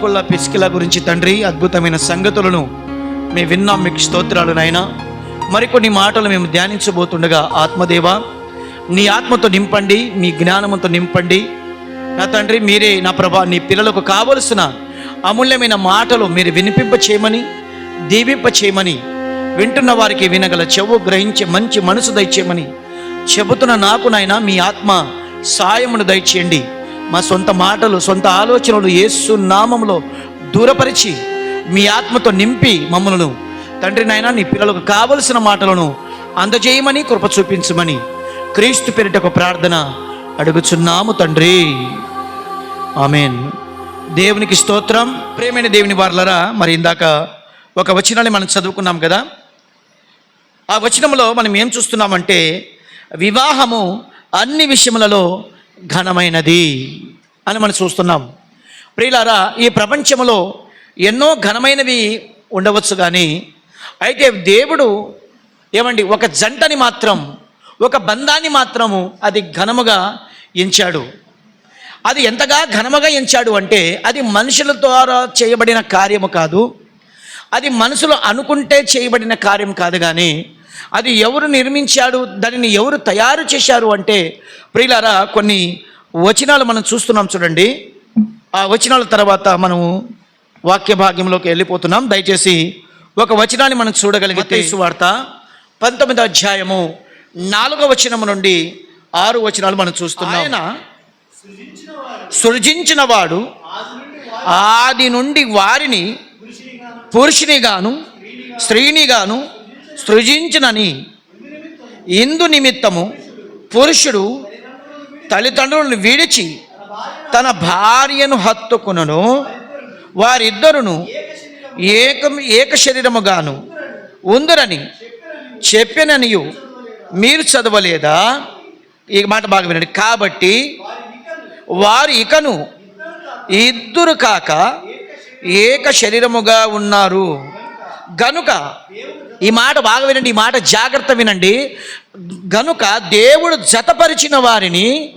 ఆకుల పిసికిల గురించి తండ్రి అద్భుతమైన సంగతులను మేము విన్నాం. మీకు స్తోత్రాలు నాయన. మరికొన్ని మాటలు మేము ధ్యానించబోతుండగా ఆత్మదేవ నీ ఆత్మతో నింపండి మీ జ్ఞానంతో నింపండి. నా తండ్రి మీరే నా ప్రభా నీ పిల్లలకు కావలసిన అమూల్యమైన మాటలు మీరు వినిపింప చేయమని దీవింప చేయమని వింటున్న వారికి వినగల చెవు గ్రహించే మంచి మనసు దయచేయమని చెబుతున్న నాకు నాయన మీ ఆత్మ సాయమును దయచేయండి. మా సొంత మాటలు సొంత ఆలోచనలు ఏసు నామంలో దూరపరిచి మీ ఆత్మతో నింపి మమ్మలను. తండ్రి నాయన నీ పిల్లలకు కావలసిన మాటలను అందజేయమని కృప చూపించమని క్రీస్తు పేరిటకు ఒక ప్రార్థన అడుగుచున్నాము తండ్రి. ఆమెన్. దేవునికి స్తోత్రం. ప్రేమైన దేవుని వార్లరా మరి ఇందాక ఒక వచనాన్ని మనం చదువుకున్నాం కదా? ఆ వచనంలో మనం ఏం చూస్తున్నామంటే వివాహము అన్ని విషయములలో ఘనమైనది అని మనం చూస్తున్నాం. ప్రియులారా ఈ ప్రపంచంలో ఎన్నో ఘనమైనవి ఉండవచ్చు కానీ అయితే దేవుడు ఏమండి ఒక జంటని మాత్రం ఒక బంధాన్ని మాత్రము అది ఘనముగా ఎంచాడు. అది ఎంతగా ఘనముగా ఎంచాడు అంటే అది మనుషుల ద్వారా చేయబడిన కార్యము కాదు అది మనసులో అనుకుంటే చేయబడిన కార్యం కాదు కానీ అది ఎవరు నిర్మించాడు దానిని ఎవరు తయారు చేశారు అంటే ప్రియులారా కొన్ని వచనాలు మనం చూస్తున్నాం చూడండి. ఆ వచనాల తర్వాత మనము వాక్య భాగ్యంలోకి వెళ్ళిపోతున్నాం. దయచేసి ఒక వచనాన్ని మనం చూడగలిగితే వార్త పంతొమ్మిదో అధ్యాయము నాలుగో వచనము నుండి ఆరు వచనాలు మనం చూస్తున్నాం. ఆయన సృజించిన వాడు ఆది నుండి వారిని పురుషుని గాను స్త్రీని గాను సృజించినని ఇందు నిమిత్తము పురుషుడు తల్లిదండ్రులను విడిచి తన భార్యను హత్తుకును వారిద్దరును ఏక ఏక శరీరముగాను ఉందరని చెప్పిననియు మీరు చదవలేదా? ఈ మాట బాగా వినండి. కాబట్టి వారు ఇకను ఇద్దరు కాక ఏక శరీరముగా ఉన్నారు. గనుక ఈ మాట బాగా వినండి ఈ మాట జాగ్రత్త వినండి. గనుక దేవుడు జతపరిచిన వారిని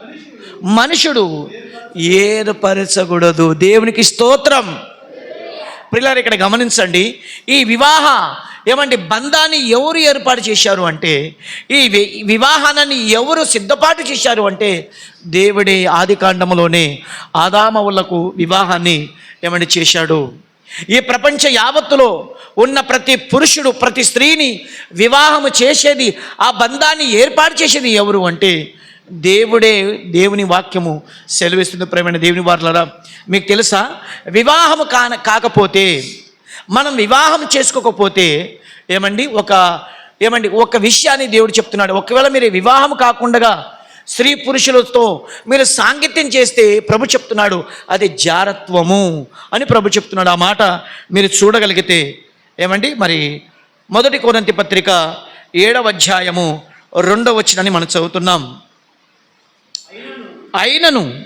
మనుషుడు ఏర్పరచకూడదు. దేవునికి స్తోత్రం. పిల్లలు ఇక్కడ గమనించండి ఈ వివాహ ఏమండి బంధాన్ని ఎవరు ఏర్పాటు చేశారు అంటే ఈ వివాహాన్ని ఎవరు సిద్ధపాటు చేశారు అంటే దేవుడే ఆది కాండంలోనే ఆదామవులకు వివాహాన్ని ఏమండి చేశాడు. ఈ ప్రపంచ యావత్తులో ఉన్న ప్రతి పురుషుడు ప్రతి స్త్రీని వివాహము చేసేది ఆ బంధాన్ని ఏర్పాటు చేసేది ఎవరు అంటే దేవుడే దేవుని వాక్యము సెలవిస్తుంది ప్రేమైన దేవుని వారులరా. మీకు తెలుసా? వివాహము కాన కాకపోతే మనం వివాహం చేసుకోకపోతే ఏమండి? ఒక ఏమండి? ఒక విషయాన్ని దేవుడు చెప్తున్నాడు. ఒకవేళ మీరు వివాహం కాకుండా స్త్రీ పురుషులతో మీరు సాంగత్యం చేస్తే ప్రభు చెప్తున్నాడు అది జారత్వము అని ప్రభు చెప్తున్నాడు. ఆ మాట మీరు చూడగలిగితే ఏమండి? మరి మొదటి కోరంతి పత్రిక ఏడవ అధ్యాయము రెండవ వచ్చినని మనం చదువుతున్నాం. అయినను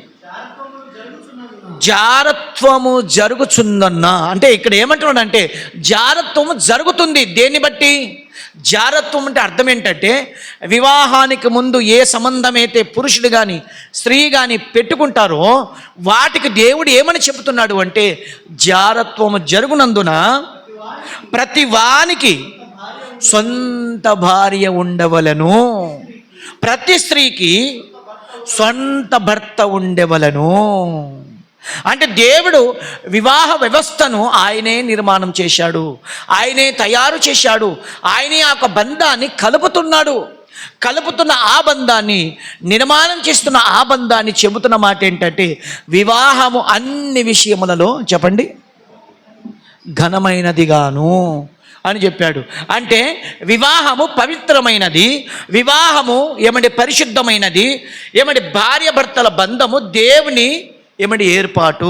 జారత్వము జరుగుచుందన్న అంటే ఇక్కడ ఏమంటున్నాడు అంటే జారత్వము జరుగుతుంది దేన్ని బట్టి? జారత్వం అంటే అర్థం ఏంటంటే వివాహానికి ముందు ఏ సంబంధం అయితే పురుషుడు కానీ స్త్రీ కానీ పెట్టుకుంటారో వాటికి దేవుడు ఏమని చెబుతున్నాడు అంటే జారత్వము జరుగునందున ప్రతి వానికి సొంత భార్య ఉండవలను. ప్రతి స్త్రీకి సొంత భర్త ఉండేవలను. అంటే దేవుడు వివాహ వ్యవస్థను ఆయనే నిర్మాణం చేశాడు. ఆయనే తయారు చేశాడు. ఆయనే ఆ యొక్క బంధాన్ని కలుపుతున్నాడు. కలుపుతున్న ఆ బంధాన్ని నిర్మాణం చేస్తున్న ఆ బంధాన్ని చెబుతున్న మాట ఏంటంటే వివాహము అన్ని విషయములలో చెప్పండి ఘనమైనదిగాను అని చెప్పాడు. అంటే వివాహము పవిత్రమైనది వివాహము ఏమంటే పరిశుద్ధమైనది ఏమంటే భార్య భర్తల బంధము దేవుని ఏమంటే ఏర్పాటు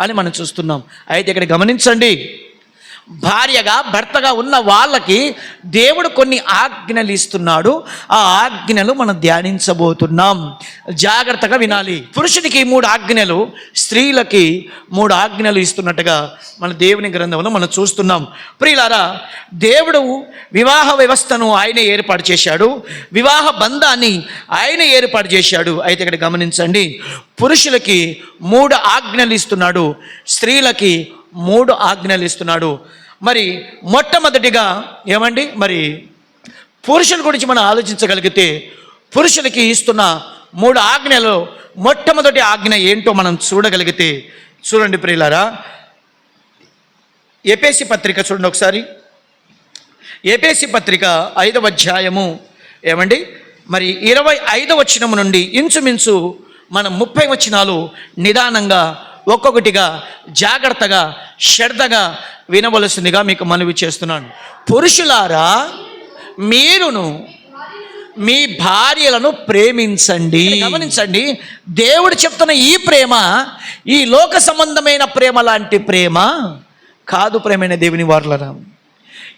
అని మనం చూస్తున్నాం. అయితే ఇక్కడ గమనించండి. భార్యగా భర్తగా ఉన్న వాళ్ళకి దేవుడు కొన్ని ఆజ్ఞలు ఇస్తున్నాడు. ఆ ఆజ్ఞలు మనం ధ్యానించబోతున్నాం. జాగ్రత్తగా వినాలి. పురుషునికి మూడు ఆజ్ఞలు స్త్రీలకి మూడు ఆజ్ఞలు ఇస్తున్నట్టుగా మన దేవుని గ్రంథంలో మనం చూస్తున్నాం. ప్రియులారా దేవుడు వివాహ వ్యవస్థను ఆయనే ఏర్పాటు చేశాడు. వివాహ బంధాన్ని ఆయన ఏర్పాటు చేశాడు. అయితే ఇక్కడ గమనించండి పురుషులకి మూడు ఆజ్ఞలు ఇస్తున్నాడు స్త్రీలకి మూడు ఆజ్ఞలు ఇస్తున్నాడు. మరి మొట్టమొదటిగా ఏమండి? మరి పురుషుల గురించి మనం ఆలోచించగలిగితే పురుషులకి ఇస్తున్న మూడు ఆజ్ఞలు మొట్టమొదటి ఆజ్ఞ ఏంటో మనం చూడగలిగితే చూడండి ప్రియులారా. ఏపీసీ పత్రిక చూడండి ఒకసారి. ఏపీసీ పత్రిక ఐదవ అధ్యాయము ఏమండి? మరి ఇరవై ఐదవ వచనము నుండి ఇంచుమించు మనం ముప్పై వచనాలు నిదానంగా ఒక్కొక్కటిగా జాగ్రత్తగా శ్రద్ధగా వినవలసిందిగా మీకు మనవి చేస్తున్నాను. పురుషులారా మీరును మీ భార్యలను ప్రేమించండి. గమనించండి దేవుడు చెప్తున్న ఈ ప్రేమ ఈ లోక సంబంధమైన ప్రేమ లాంటి ప్రేమ కాదు ప్రేమైన దేవుని వారులరా.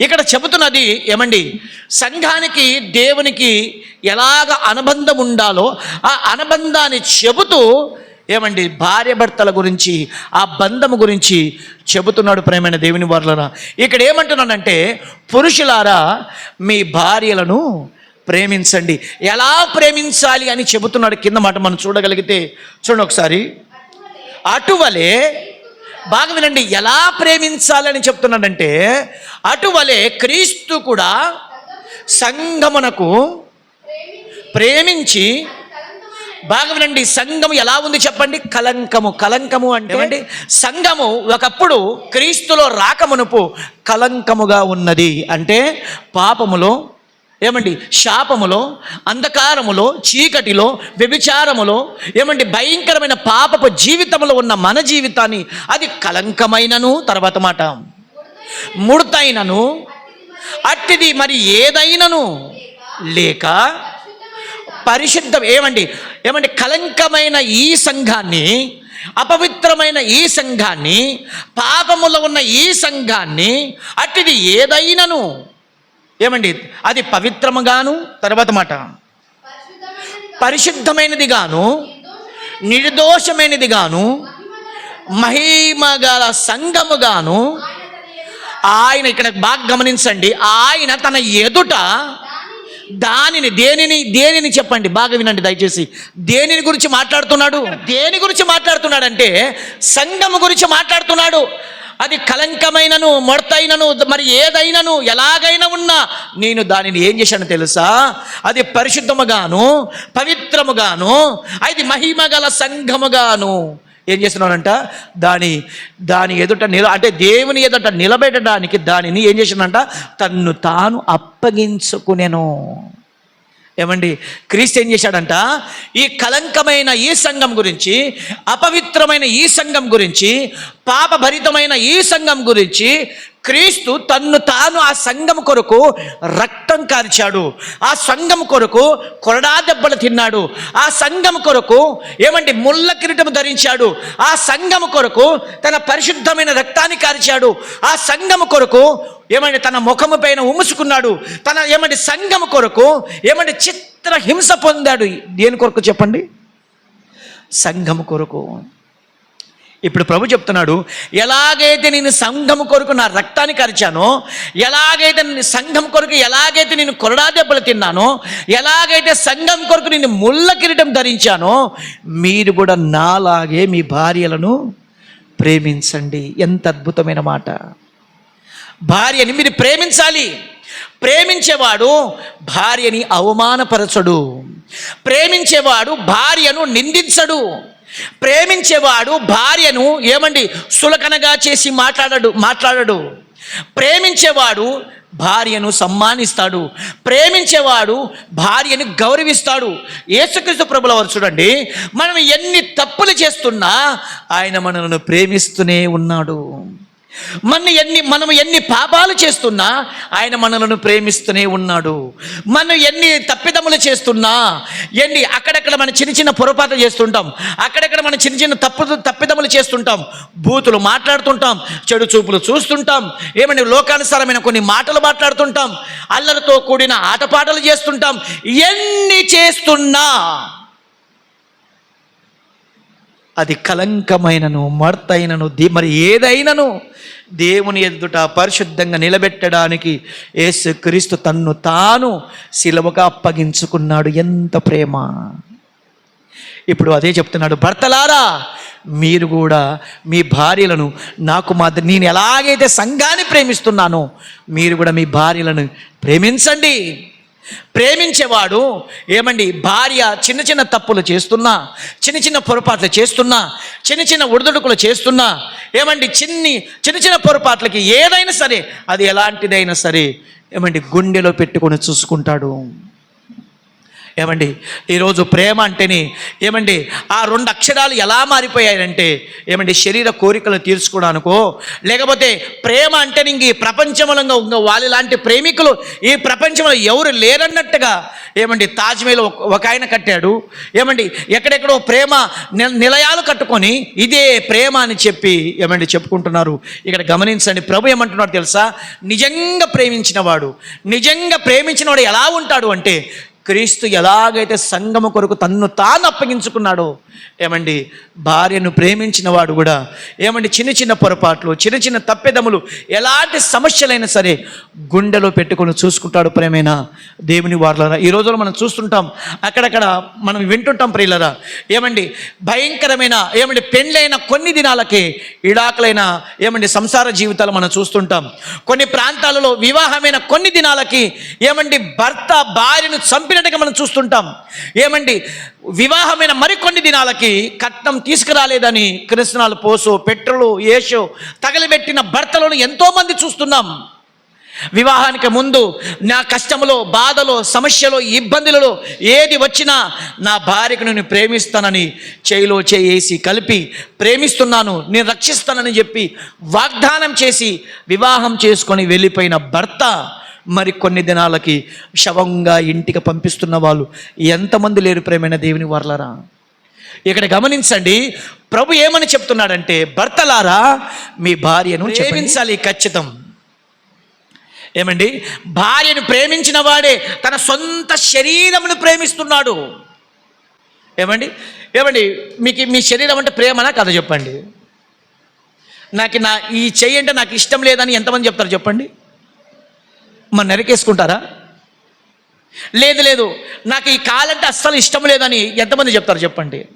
ఇక్కడ చెబుతున్నది ఏమండి సంఘానికి దేవునికి ఎలాగ అనుబంధం ఉండాలో ఆ అనుబంధాన్ని చెబుతూ ఏమండి? భార్య భర్తల గురించి ఆ బంధము గురించి చెబుతున్నాడు ప్రేమైన దేవుని వారులరా. ఇక్కడ ఏమంటున్నానంటే పురుషులారా మీ భార్యలను ప్రేమించండి. ఎలా ప్రేమించాలి అని చెబుతున్నాడు కింద మాట మనం చూడగలిగితే చూడండి ఒకసారి. అటువలే బాగా వినండి ఎలా ప్రేమించాలని చెప్తున్నాడంటే అటువలే క్రీస్తు కూడా సంగమునకు ప్రేమించి బాగా వినండి సంఘము ఎలా ఉంది చెప్పండి? కలంకము. కలంకము అంటే ఏమండి? సంఘము ఒకప్పుడు క్రీస్తులో రాకమునుపు కలంకముగా ఉన్నది. అంటే పాపములో ఏమండి? శాపములో అంధకారములో చీకటిలో వ్యభిచారములో ఏమండి? భయంకరమైన పాపపు జీవితంలో ఉన్న మన జీవితాన్ని అది కలంకమైనను తర్వాత మాట. ముడతైనను అట్టిది మరి ఏదైనను లేక పరిశుద్ధం. ఏమండి? ఏమండి? కలంకమైన ఈ సంఘాన్ని అపవిత్రమైన ఈ సంఘాన్ని పాపములో ఉన్న ఈ సంఘాన్ని అట్టిది ఏదైనను ఏమండి? అది పవిత్రముగాను తర్వాత మాట. పరిశుద్ధమైనది గాను నిర్దోషమైనది గాను మహిమగల సంఘముగాను ఆయన ఇక్కడ బాగా గమనించండి. ఆయన తన ఎదుట దానిని దేనిని దేనిని చెప్పండి? బాగా వినండి దయచేసి. దేనిని గురించి మాట్లాడుతున్నాడు? దేని గురించి మాట్లాడుతున్నాడంటే సంఘము గురించి మాట్లాడుతున్నాడు. అది కలంకమైనను మొడతైనను మరి ఏదైనను ఎలాగైనా ఉన్నా నేను దానిని ఏం చేశాను తెలుసా? అది పరిశుద్ధముగాను పవిత్రముగాను అది మహిమగల సంఘముగాను. ఏం చేస్తున్నానంట దాని దాని ఎదుట నిల అంటే దేవుని ఎదుట నిలబెట్టడానికి దానిని ఏం చేసినంట తన్ను తాను అప్పగించుకునేను. ఏమండి? క్రీస్తు ఏం చేశాడంట? ఈ కలంకమైన ఈ సంఘం గురించి అపవిత్రమైన ఈ సంఘం గురించి పాపభరితమైన ఈ సంఘం గురించి క్రీస్తు తన్ను తాను ఆ సంఘం కొరకు రక్తం కార్చాడు. ఆ సంఘం కొరకు కొరడా దెబ్బలు తిన్నాడు. ఆ సంఘం కొరకు ఏమంటే ముళ్ళ కిరీటం ధరించాడు. ఆ సంఘం కొరకు తన పరిశుద్ధమైన రక్తాన్ని కార్చాడు. ఆ సంఘం కొరకు ఏమంటే తన ముఖము పైన ఉముసుకున్నాడు తన ఏమంటే సంఘం కొరకు ఏమంటే చిత్ర హింస పొందాడు. దేని కొరకు చెప్పండి? సంఘం కొరకు. ఇప్పుడు ప్రభు చెప్తున్నాడు ఎలాగైతే నేను సంఘం కొరకు నా రక్తాన్ని కరిచానో ఎలాగైతే నేను సంఘం కొరకు ఎలాగైతే నేను కొరడా దెబ్బలు తిన్నానో ఎలాగైతే సంఘం కొరకు నేను ముళ్ళ కిరీటం ధరించానో మీరు కూడా నాలాగే మీ భార్యలను ప్రేమించండి. ఎంత అద్భుతమైన మాట. భార్యని మీరు ప్రేమించాలి. ప్రేమించేవాడు భార్యని అవమానపరచడు. ప్రేమించేవాడు భార్యను నిందించడు. ప్రేమించేవాడు భార్యను ఏమండి సులకనగా చేసి మాట్లాడడు మాట్లాడడు. ప్రేమించేవాడు భార్యను సమ్మానిస్తాడు. ప్రేమించేవాడు భార్యను గౌరవిస్తాడు. యేసుక్రీస్తు ప్రభుల వారు చూడండి మనం ఎన్ని తప్పులు చేస్తున్నా ఆయన మనల్ని ప్రేమిస్తూనే ఉన్నాడు. మన ఎన్ని మనం ఎన్ని పాపాలు చేస్తున్నా ఆయన మనలను ప్రేమిస్తూనే ఉన్నాడు. మనం ఎన్ని తప్పిదములు చేస్తున్నా ఎన్ని అక్కడక్కడ మన చిన్న చిన్న పొరపాట్లు చేస్తుంటాం అక్కడక్కడ మన చిన్న చిన్న తప్పు తప్పిదములు చేస్తుంటాం బూతులు మాట్లాడుతుంటాం చెడు చూపులు చూస్తుంటాం ఏమండి లోకానుసారమైన కొన్ని మాటలు మాట్లాడుతుంటాం అల్లరితో కూడిన ఆటపాటలు చేస్తుంటాం ఎన్ని చేస్తున్నా అది కలంకమైనను మర్తైనను దే మరి ఏదైనను దేవుని ఎదుట పరిశుద్ధంగా నిలబెట్టడానికి యేసు క్రీస్తు తన్ను తాను శిలవగా అప్పగించుకున్నాడు. ఎంత ప్రేమ! ఇప్పుడు అదే చెప్తున్నాడు భర్తలారా మీరు కూడా మీ భార్యలను నాకు మాత్రం నేను ఎలాగైతే సంఘాన్ని ప్రేమిస్తున్నానో మీరు కూడా మీ భార్యలను ప్రేమించండి. ప్రేమించేవాడు ఏమండి భార్య చిన్న చిన్న తప్పులు చేస్తున్నా చిన్న చిన్న పొరపాట్లు చేస్తున్నా చిన్న చిన్న ఉడదుడుకులు చేస్తున్నా ఏమండి చిన్ని చిన్న చిన్న పొరపాట్లకి ఏదైనా సరే అది ఎలాంటిదైనా సరే ఏమండి గుండెలో పెట్టుకొని చూసుకుంటాడు. ఏమండి? ఈరోజు ప్రేమ అంటేనే ఏమండి? ఆ రెండు అక్షరాలు ఎలా మారిపోయాయంటే ఏమండి? శరీర కోరికలు తీర్చుకోవడానికో లేకపోతే ప్రేమ అంటే ఇంక ఈ ప్రపంచంలో ఉన్న వాళ్ళ లాంటి ప్రేమికులు ఈ ప్రపంచంలో ఎవరు లేరన్నట్టుగా ఏమండి? తాజ్మహల్ ఒక- ఆయన కట్టాడు. ఏమండి? ఎక్కడెక్కడో ప్రేమ ని- నిలయాలు కట్టుకొని ఇదే ప్రేమ అని చెప్పి ఏమండి? చెప్పుకుంటున్నారు. ఇక్కడ గమనించండి. ప్రభు ఏమంటున్నాడు తెలుసా? నిజంగా ప్రేమించినవాడు నిజంగా ప్రేమించినవాడు ఎలా ఉంటాడు అంటే క్రీస్తు ఎలాగైతే సంగము కొరకు తన్ను తాను అప్పగించుకున్నాడో ఏమండి భార్యను ప్రేమించిన వాడు కూడా ఏమండి చిన్న చిన్న పొరపాట్లు చిన్న చిన్న తప్పెదములు ఎలాంటి సమస్యలైనా సరే గుండెలో పెట్టుకొని చూసుకుంటాడు ప్రేమైన దేవుని వారులరా. ఈ రోజుల్లో మనం చూస్తుంటాం అక్కడక్కడ మనం వింటుంటాం ప్రియులరా ఏమండి భయంకరమైన ఏమండి పెళ్ళైన కొన్ని దినాలకే ఇడాకులైన ఏమండి సంసార జీవితాలు మనం చూస్తుంటాం. కొన్ని ప్రాంతాలలో వివాహమైన కొన్ని దినాలకి ఏమండి భర్త భార్యను చంపినట్టుగా మనం చూస్తుంటాం. ఏమండి? వివాహమైన మరికొన్ని దినాలకి కట్నం తీసుకురాలేదని కృష్ణాలు పోసో పెట్రోలు ఏషో తగలబెట్టిన భర్తలను ఎంతోమంది చూస్తున్నాం. వివాహానికి ముందు నా కష్టములో బాధలో సమస్యలో ఇబ్బందులలో ఏది వచ్చినా నా భార్యకు నేను ప్రేమిస్తానని చేయిలో చేసి కలిపి ప్రేమిస్తున్నాను నేను రక్షిస్తానని చెప్పి వాగ్దానం చేసి వివాహం చేసుకొని వెళ్ళిపోయిన భర్త మరి కొన్ని దినాలకి శవంగా ఇంటికి పంపిస్తున్న వాళ్ళు ఎంతమంది లేరు ప్రేమైన దేవుని వర్లరా? ఇక్కడ గమనించండి ప్రభు ఏమని చెప్తున్నాడంటే భర్తలారా మీ భార్యను ప్రేమించాలి ఖచ్చితం. ఏమండి? భార్యను ప్రేమించిన వాడే తన సొంత శరీరమును ప్రేమిస్తున్నాడు. ఏమండి? ఏమండి? మీకు మీ శరీరం అంటే ప్రేమనా కథ చెప్పండి. నాకు నా ఈ చెయ్యి అంటే నాకు ఇష్టం లేదని ఎంతమంది చెప్తారు? చెప్పండి. మరి నరికేసుకుంటారా? లేదు లేదు. నాకు ఈ కాలంటే అస్సలు ఇష్టం లేదని ఎంతమంది చెప్తారు చెప్పండి.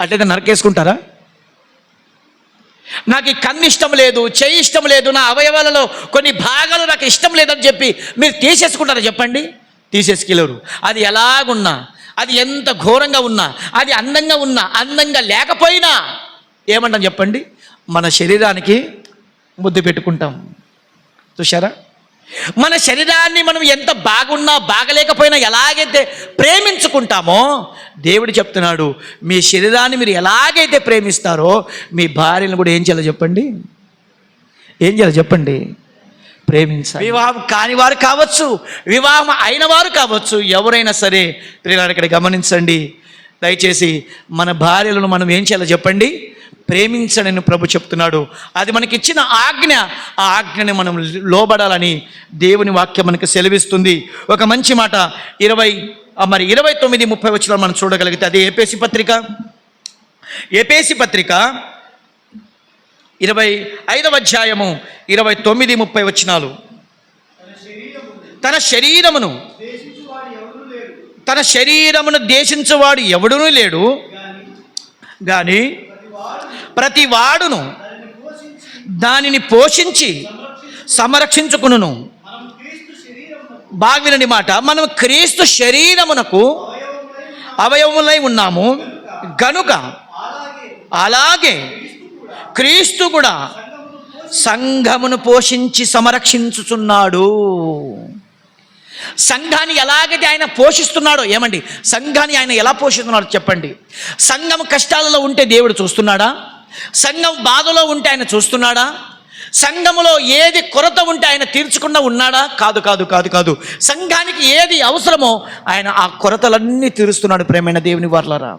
అట్లయితే నరికేసుకుంటారా? నాకు ఈ కన్ను ఇష్టం లేదు చెయ్యి ఇష్టం లేదు నా అవయవాలలో కొన్ని భాగాలు నాకు ఇష్టం లేదని చెప్పి మీరు తీసేసుకుంటారా చెప్పండి? తీసేసుకెళ్ళరు. అది ఎలాగున్నా అది ఎంత ఘోరంగా ఉన్నా అది అందంగా ఉన్నా అందంగా లేకపోయినా ఏమంటాం చెప్పండి? మన శరీరానికి ముద్దు పెట్టుకుంటాం. చూసారా మన శరీరాన్ని మనం ఎంత బాగున్నా బాగలేకపోయినా ఎలాగైతే ప్రేమించుకుంటామో దేవుడు చెప్తున్నాడు మీ శరీరాన్ని మీరు ఎలాగైతే ప్రేమిస్తారో మీ భార్యను కూడా ఏం చేయాలో చెప్పండి? ఏం చేయాలో చెప్పండి? ప్రేమించాలి. వివాహం కాని వారు కావచ్చు వివాహం అయిన వారు కావచ్చు ఎవరైనా సరే పిల్లలు ఇక్కడ గమనించండి. దయచేసి మన భార్యలను మనం ఏం చేయాలో చెప్పండి? ప్రేమించడని ప్రభు చెప్తున్నాడు. అది మనకి ఇచ్చిన ఆజ్ఞ. ఆ ఆజ్ఞని మనం లోబడాలని దేవుని వాక్యం మనకు సెలవిస్తుంది. ఒక మంచి మాట ఇరవై మరి ఇరవై తొమ్మిది ముప్పై వచ్చిన మనం చూడగలిగితే అది ఏపేసి పత్రిక? ఏపేసి పత్రిక ఇరవై ఐదవ అధ్యాయము ఇరవై తొమ్మిది ముప్పై వచ్చినాలు తన శరీరమును తన శరీరమును దేశించువాడు ఎవడూ లేడు. కానీ ప్రతి వాడును దానిని పోషించి సంరక్షించుకును బాగా మాట. మనం క్రీస్తు శరీరమునకు అవయవములై ఉన్నాము. గనుక అలాగే క్రీస్తు కూడా సంఘమును పోషించి సంరక్షించుచున్నాడు. సంఘాన్ని ఎలాగైతే ఆయన పోషిస్తున్నాడో ఏమండి? సంఘాన్ని ఆయన ఎలా పోషిస్తున్నాడో చెప్పండి. సంఘం కష్టాలలో ఉంటే దేవుడు చూస్తున్నాడా? సంఘం బాధలో ఉంటే ఆయన చూస్తున్నాడా? సంఘములో ఏది కొరత ఉంటే ఆయన తీర్చకుండా ఉన్నాడా? కాదు కాదు కాదు కాదు. సంఘానికి ఏది అవసరమో ఆయన ఆ కొరతలన్నీ తీరుస్తున్నాడు ప్రేమైన దేవుని వర్లరా.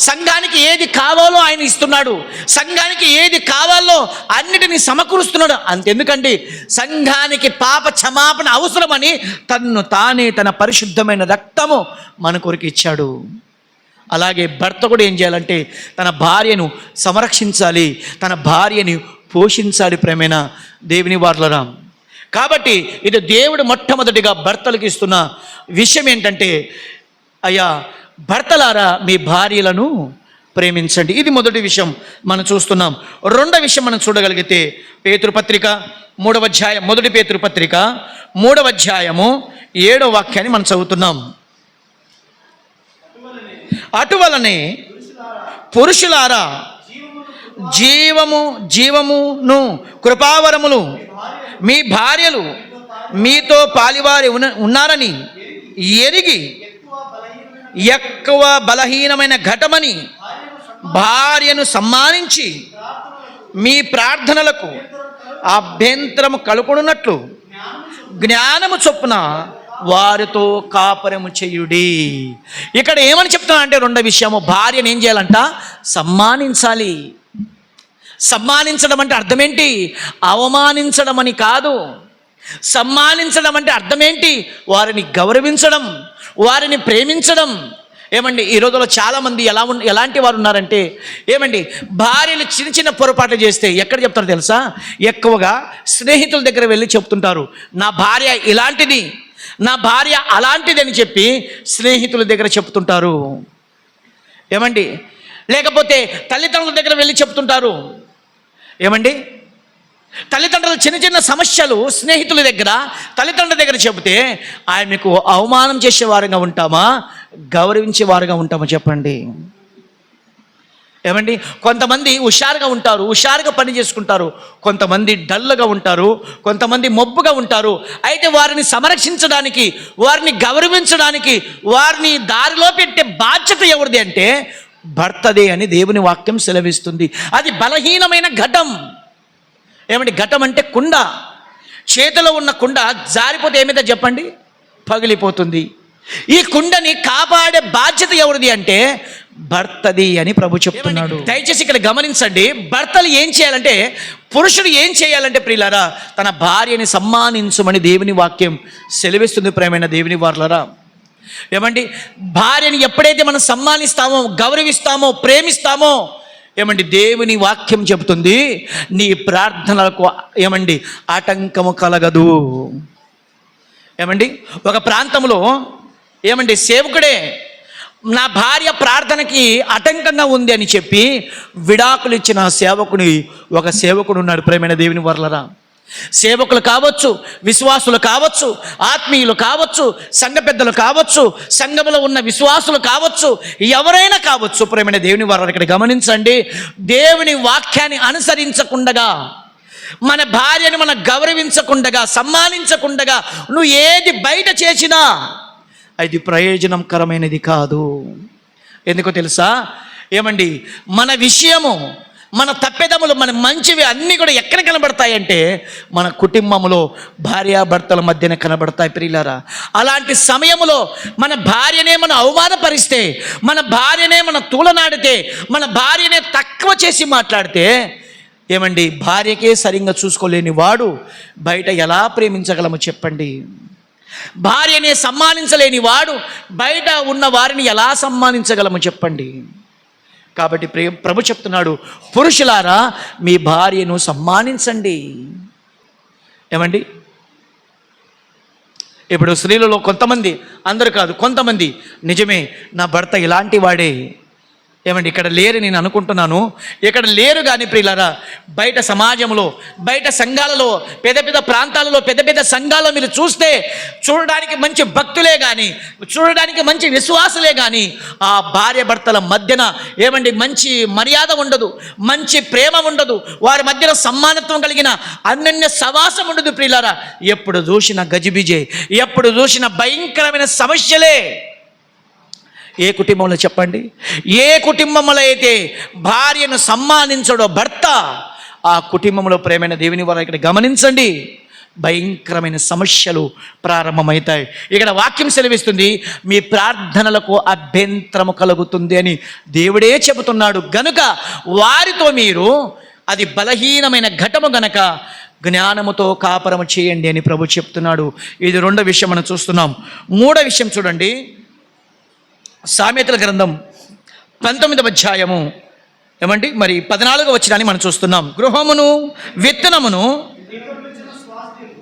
సంఘానికి ఏది కావాలో ఆయన ఇస్తున్నాడు. సంఘానికి ఏది కావాలో అన్నిటినీ సమకూరుస్తున్నాడు. అంతెందుకండి? సంఘానికి పాప క్షమాపణ అవసరమని తన్ను తానే తన పరిశుద్ధమైన రక్తము మన కొరకు ఇచ్చాడు. అలాగే భర్త కూడా ఏం చేయాలంటే తన భార్యను సంరక్షించాలి. తన భార్యని పోషించాలి ప్రేమైన దేవుని వార్లరా. కాబట్టి ఇది దేవుడు మొట్టమొదటిగా భర్తలకు ఇస్తున్న విషయం ఏంటంటే అయ్యా భర్తలారా మీ భార్యలను ప్రేమించండి. ఇది మొదటి విషయం మనం చూస్తున్నాం. రెండో విషయం మనం చూడగలిగితే పేతృపత్రిక మూడవ అధ్యాయం మొదటి పేతృపత్రిక మూడవ అధ్యాయము ఏడవ వాక్యాన్ని మనం చదువుతున్నాం. అటువలనే పురుషులారా జీవము జీవమును కృపావరములు మీ భార్యలు మీతో పాలివారి ఉన్న ఉన్నారని ఎరిగి ఎక్కువ బలహీనమైన ఘటమని భార్యను సమ్మానించి మీ ప్రార్థనలకు అభ్యంతరము కలుకొనున్నట్లు జ్ఞానము చొప్పున వారితో కాపరము చేయుడి. ఇక్కడ ఏమని చెప్తున్నా అంటే రెండో విషయము భార్యను ఏం చేయాలంట? సమ్మానించాలి. సమ్మానించడం అంటే అర్థమేంటి? అవమానించడం అని కాదు. సమ్మానించడం అంటే అర్థమేంటి? వారిని గౌరవించడం. వారిని ప్రేమించడం. ఏమండి ఈ రోజుల్లో చాలామంది ఎలా ఉన్ ఎలాంటి వారు ఉన్నారంటే ఏమండి భార్యలు చిన్న చిన్న పొరపాట్లు చేస్తే ఎక్కడ చెప్తారో తెలుసా? ఎక్కువగా స్నేహితుల దగ్గర వెళ్ళి చెప్తుంటారు నా భార్య ఇలాంటిది నా భార్య అలాంటిదని చెప్పి స్నేహితుల దగ్గర చెప్తుంటారు. ఏమండి లేకపోతే తల్లిదండ్రుల దగ్గర వెళ్ళి చెప్తుంటారు. ఏమండి తల్లిదండ్రులు చిన్న చిన్న సమస్యలు స్నేహితుల దగ్గర తల్లిదండ్రుల దగ్గర చెబితే ఆయనకు అవమానం చేసేవారుగా ఉంటామా? గౌరవించేవారుగా ఉంటామా? చెప్పండి. ఏమండి? కొంతమంది హుషారుగా ఉంటారు హుషారుగా పని చేసుకుంటారు. కొంతమంది డల్గా ఉంటారు కొంతమంది మొబ్బుగా ఉంటారు. అయితే వారిని సంరక్షించడానికి వారిని గౌరవించడానికి వారిని దారిలో పెట్టే బాధ్యత ఎవరిది అంటే భర్తదే అని దేవుని వాక్యం సెలవిస్తుంది. అది బలహీనమైన ఘటం. ఏమండి ఘటం అంటే కుండ. చేతిలో ఉన్న కుండ జారిపోతే ఏమిదో చెప్పండి? పగిలిపోతుంది. ఈ కుండని కాపాడే బాధ్యత ఎవరిది అంటే భర్తది అని ప్రభు చెప్తున్నాడు. దయచేసి ఇక్కడ గమనించండి భర్తలు ఏం చేయాలంటే పురుషుడు ఏం చేయాలంటే ప్రియులారా తన భార్యని సమ్మానించమని దేవుని వాక్యం సెలవిస్తుంది ప్రేమైన దేవుని వార్లరా. ఏమండి భార్యని ఎప్పుడైతే మనం సమ్మానిస్తామో గౌరవిస్తామో ప్రేమిస్తామో ఏమండి దేవుని వాక్యం చెబుతుంది నీ ప్రార్థనలకు ఏమండి ఆటంకము కలగదు. ఏమండి ఒక ప్రాంతంలో ఏమండి సేవకుడే నా భార్య ప్రార్థనకి ఆటంకంగా ఉంది అని చెప్పి విడాకులు ఇచ్చిన సేవకుని ఒక సేవకుడు ఉన్నాడు ప్రేమైన దేవుని వర్లరా. సేవకులు కావచ్చు విశ్వాసులు కావచ్చు ఆత్మీయులు కావచ్చు సంఘ పెద్దలు కావచ్చు సంఘములో ఉన్న విశ్వాసులు కావచ్చు ఎవరైనా కావచ్చు. ప్రేమైన దేవుని వారు ఇక్కడ గమనించండి. దేవుని వాక్యాన్ని అనుసరించకుండగా మన భార్యను మనం గౌరవించకుండగా సమ్మానించకుండగా నువ్వు ఏది బయట చేసినా అది ప్రయోజనకరమైనది కాదు. ఎందుకో తెలుసా? ఏమండి? మన విషయము మన తప్పిదములు మన మంచివి అన్నీ కూడా ఎక్కడ కనబడతాయంటే మన కుటుంబంలో భార్యాభర్తల మధ్యన కనబడతాయి ప్రియులారా. అలాంటి సమయంలో మన భార్యనే మనం అవమానపరిస్తే మన భార్యనే మనం తూలనాడితే మన భార్యనే తక్కువ చేసి మాట్లాడితే ఏమండి భార్యకే సరిగ్గా చూసుకోలేని వాడు బయట ఎలా ప్రేమించగలము చెప్పండి. భార్యనే సమ్మానించలేని వాడు బయట ఉన్న వారిని ఎలా సమ్మానించగలము చెప్పండి. కాబట్టి ప్రే ప్రభు చెప్తున్నాడు పురుషులారా మీ భార్యను సమ్మానించండి. ఏమండి? ఇప్పుడు స్త్రీలలో కొంతమంది అందరు కాదు కొంతమంది నిజమే నా భర్త ఇలాంటి వాడే. ఏమండి ఇక్కడ లేరు నేను అనుకుంటున్నాను. ఇక్కడ లేరు కానీ ప్రియులారా బయట సమాజంలో బయట సంఘాలలో పెద్ద పెద్ద ప్రాంతాలలో పెద్ద పెద్ద సంఘాల్లో మీరు చూస్తే చూడడానికి మంచి భక్తులే కానీ చూడడానికి మంచి విశ్వాసులే కానీ ఆ భార్య భర్తల మధ్యన ఏమండి మంచి మర్యాద ఉండదు మంచి ప్రేమ ఉండదు వారి మధ్యన సమ్మానత్వం కలిగిన అన్యోన్య సవాసం ఉండదు ప్రియులారా. ఎప్పుడు చూసిన గజిబిజే ఎప్పుడు చూసిన భయంకరమైన సమస్యలే. ఏ కుటుంబంలో చెప్పండి? ఏ కుటుంబంలో అయితే భార్యను సమ్మానించడో భర్త ఆ కుటుంబంలో ప్రేమైన దేవుని వారు ఇక్కడ గమనించండి. భయంకరమైన సమస్యలు ప్రారంభమవుతాయి. ఇక్కడ వాక్యం సెలవిస్తుంది మీ ప్రార్థనలకు అభ్యంతరము కలుగుతుంది అని దేవుడే చెబుతున్నాడు. గనుక వారితో మీరు అది బలహీనమైన ఘటము గనక జ్ఞానముతో కాపరము చేయండి అని ప్రభు చెప్తున్నాడు. ఇది రెండో విషయం మనం చూస్తున్నాం. మూడో విషయం చూడండి. సామెతల గ్రంథం పంతొమ్మిదవ అధ్యాయము. ఏమండి? మరి పద్నాలుగు వచ్చినాన్ని మనం చూస్తున్నాం. గృహమును విత్తనమును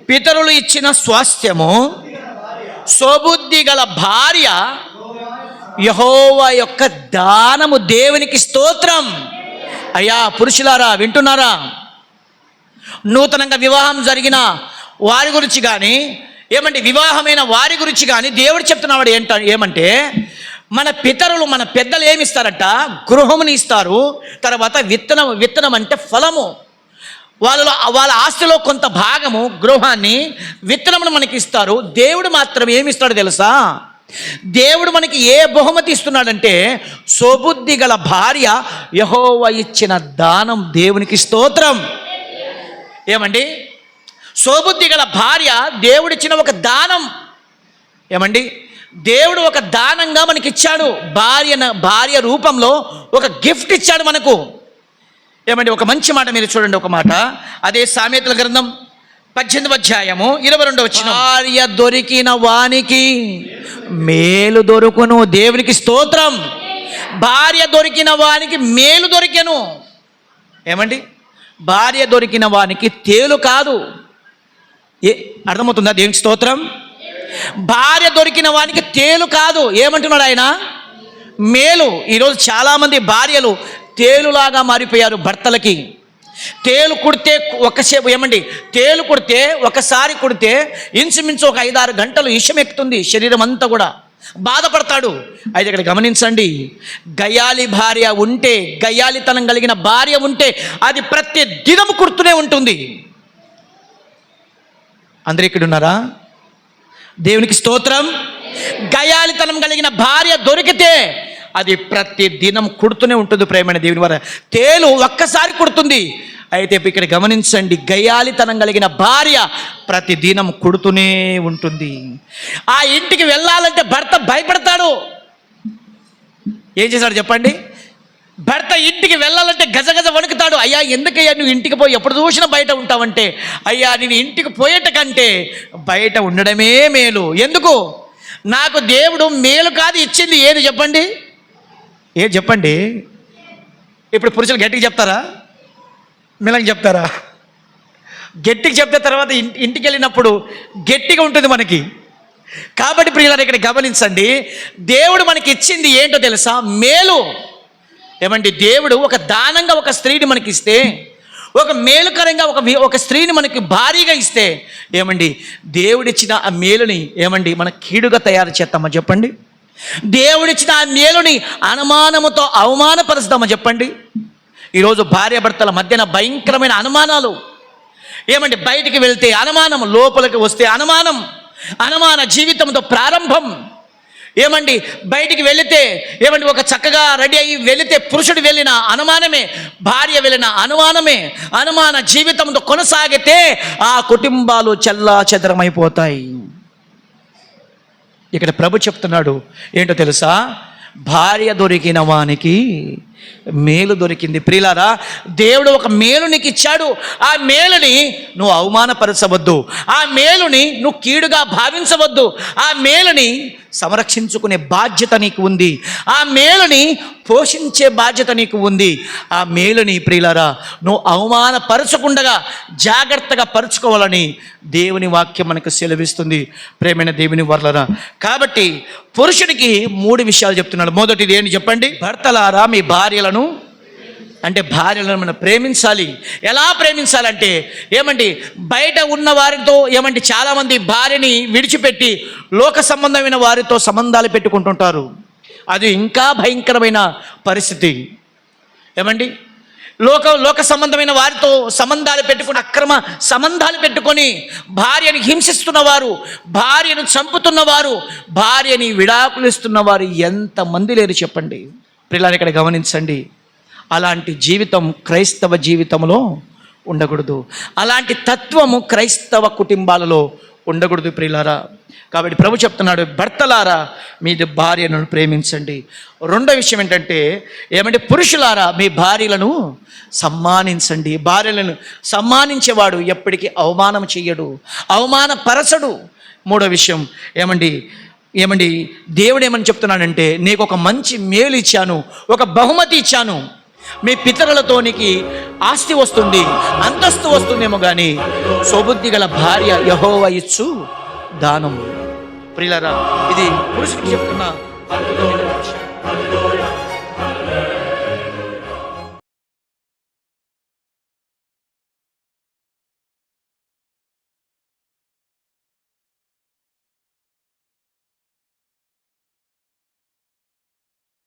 పితరులు ఇచ్చిన స్వాస్థ్యము సోబుద్ధి గల భార్య యహోవా యొక్క దానము దేవునికి స్తోత్రం. అయ్యా పురుషులారా వింటున్నారా? నూతనంగా వివాహం జరిగిన వారి గురించి కానీ ఏమంటే వివాహమైన వారి గురించి కానీ దేవుడు చెప్తున్నవాడు ఏంట ఏమంటే మన పితరులు మన పెద్దలు ఏమిస్తారట? గృహముని ఇస్తారు. తర్వాత విత్తనం విత్తనం అంటే ఫలము. వాళ్ళలో వాళ్ళ ఆస్తిలో కొంత భాగము గృహాన్ని విత్తనమును మనకి ఇస్తారు. దేవుడు మాత్రం ఏమిస్తాడు తెలుసా? దేవుడు మనకి ఏ బహుమతి ఇస్తున్నాడంటే సోబుద్ధి గల భార్య యహోవ ఇచ్చిన దానం దేవునికి స్తోత్రం. ఏమండి? సోబుద్ధి గల భార్య దేవుడిచ్చిన ఒక దానం. ఏమండి? దేవుడు ఒక దానంగా మనకి ఇచ్చాడు భార్య భార్య రూపంలో ఒక గిఫ్ట్ ఇచ్చాడు మనకు. ఏమండి ఒక మంచి మాట మీరు చూడండి ఒక మాట. అదే సామెతల గ్రంథం పద్దెనిమిది అధ్యాయము ఇరవై రెండు వచ్చిన భార్య దొరికిన వానికి మేలు దొరుకును దేవునికి స్తోత్రం. భార్య దొరికిన వానికి మేలు దొరికెను. ఏమండి? భార్య దొరికిన వానికి తేలు కాదు. ఏ అర్థమవుతుందా? దేవునికి స్తోత్రం. భార్య దొరికిన వానికి తేలు కాదు. ఏమంటున్నాడు ఆయన? మేలు. ఈరోజు చాలామంది భార్యలు తేలులాగా మారిపోయారు భర్తలకి. తేలు కుడితే ఒకసేపు ఏమండి? తేలు కుడితే ఒకసారి కుడితే ఇంచుమించు ఒక ఐదారు గంటలు ఇషం ఎక్కుతుంది శరీరం అంతా కూడా. బాధపడతాడు. అయితే ఇక్కడ గమనించండి. గయాలి భార్య ఉంటే గయాలితనం కలిగిన భార్య ఉంటే అది ప్రతి దినం కుడుతూనే ఉంటుంది. అందరు ఇక్కడ ఉన్నారా దేవునికి స్తోత్రం. గయాలితనం కలిగిన భార్య దొరికితే అది ప్రతి దినం కుడుతూనే ఉంటుంది ప్రేమైన దేవుని వారు. తేలు ఒక్కసారి కుడుతుంది. అయితే ఇక్కడ గమనించండి గయాలితనం కలిగిన భార్య ప్రతి దినం కుడుతూనే ఉంటుంది. ఆ ఇంటికి వెళ్ళాలంటే భర్త భయపడతాడు. ఏం చేశాడు చెప్పండి? భర్త ఇంటికి వెళ్ళాలంటే గజగజ వణుకుతాడు. అయ్యా ఎందుకయ్యా నువ్వు ఇంటికి పోయి ఎప్పుడు చూసినా బయట ఉంటావంటే? అయ్యా నేను ఇంటికి పోయేటకంటే బయట ఉండడమే మేలు. ఎందుకు? నాకు దేవుడు మేలు కాదు ఇచ్చింది ఏది చెప్పండి? ఏది చెప్పండి? ఇప్పుడు పురుషులు గట్టిగా చెప్తారా? మిలంగా చెప్తారా? గట్టిగా చెప్తే తర్వాత ఇంటికి వెళ్ళినప్పుడు గట్టిగా ఉంటుంది మనకి. కాబట్టి ప్రియులారు ఇక్కడ గమనించండి. దేవుడు మనకి ఇచ్చింది ఏంటో తెలుసా? మేలు. ఏమండి దేవుడు ఒక దానంగా ఒక స్త్రీని మనకి ఇస్తే ఒక మేలుకరంగా ఒక వి- ఒక స్త్రీని మనకి భారీగా ఇస్తే ఏమండి దేవుడిచ్చిన ఆ మేలుని ఏమండి మన కీడుగా తయారు చేస్తామా చెప్పండి? దేవుడిచ్చిన ఆ మేలుని అనుమానముతో అవమానపరుస్తామా చెప్పండి? ఈరోజు భార్యాభర్తల మధ్యన భయంకరమైన అనుమానాలు. ఏమండి బయటికి వెళ్తే అనుమానం లోపలికి వస్తే అనుమానం అనుమాన జీవితంతో ప్రారంభం. ఏమండి బయటికి వెళితే ఏమండి ఒక చక్కగా రెడీ అయ్యి వెళితే పురుషుడు వెళ్ళిన అనుమానమే భార్య వెళ్ళిన అనుమానమే అనుమాన జీవితంతో కొనసాగితే ఆ కుటుంబాలు చెల్లా చెదరమైపోతాయి ఇక్కడ ప్రభు చెప్తున్నాడు ఏంటో తెలుసా? భార్య దొరికిన వానికి మేలు దొరికింది. ప్రియులారా దేవుడు ఒక మేలు నీకు ఇచ్చాడు ఆ మేలుని నువ్వు అవమానపరచవద్దు. ఆ మేలుని నువ్వు కీడుగా భావించవద్దు. ఆ మేలుని సంరక్షించుకునే బాధ్యత నీకు ఉంది. ఆ మేలుని పోషించే బాధ్యత నీకు ఉంది. ఆ మేలుని ప్రియులారా నువ్వు అవమానపరచకుండగా జాగ్రత్తగా పరుచుకోవాలని దేవుని వాక్యం మనకు సెలవిస్తుంది. ప్రేమైన దేవుని వర్లరా కాబట్టి పురుషుడికి మూడు విషయాలు చెప్తున్నాడు. మొదటిది ఏంటి చెప్పండి? భర్తలారా మీ భార్య భార్యలను అంటే భార్యలను మనం ప్రేమించాలి. ఎలా ప్రేమించాలంటే ఏమండి బయట ఉన్న వారితో ఏమండి చాలామంది భార్యని విడిచిపెట్టి లోక సంబంధమైన వారితో సంబంధాలు పెట్టుకుంటుంటారు. అది ఇంకా భయంకరమైన పరిస్థితి. ఏమండి? లోక లోక సంబంధమైన వారితో సంబంధాలు పెట్టుకుని అక్రమ సంబంధాలు పెట్టుకొని భార్యని హింసిస్తున్నవారు భార్యను చంపుతున్నవారు భార్యని విడాకులు ఇస్తున్నవారు ఎంతమంది లేరు చెప్పండి. పిల్లలు ఇక్కడ గమనించండి. అలాంటి జీవితం క్రైస్తవ జీవితంలో ఉండకూడదు. అలాంటి తత్వము క్రైస్తవ కుటుంబాలలో ఉండకూడదు ప్రియులారా కాబట్టి ప్రభు చెప్తున్నాడు భర్తలారా మీది భార్యను ప్రేమించండి. రెండో విషయం ఏంటంటే ఏమంటే పురుషులారా మీ భార్యలను సమ్మానించండి. భార్యలను సమ్మానించేవాడు ఎప్పటికీ అవమానం చెయ్యడు అవమానపరచడు. మూడో విషయం ఏమండి ఏమండి? దేవుడు ఏమని చెప్తున్నాడంటే నీకు ఒక మంచి మేలు ఇచ్చాను ఒక బహుమతి ఇచ్చాను. మీ పితరులతోనికి ఆస్తి వస్తుంది అంతస్తు వస్తుందేమో కానీ సోబుద్ధి గల భార్య యహోవ ఇచ్చు దానం ప్రియులరా ఇది పురుషుడికి చెప్తున్న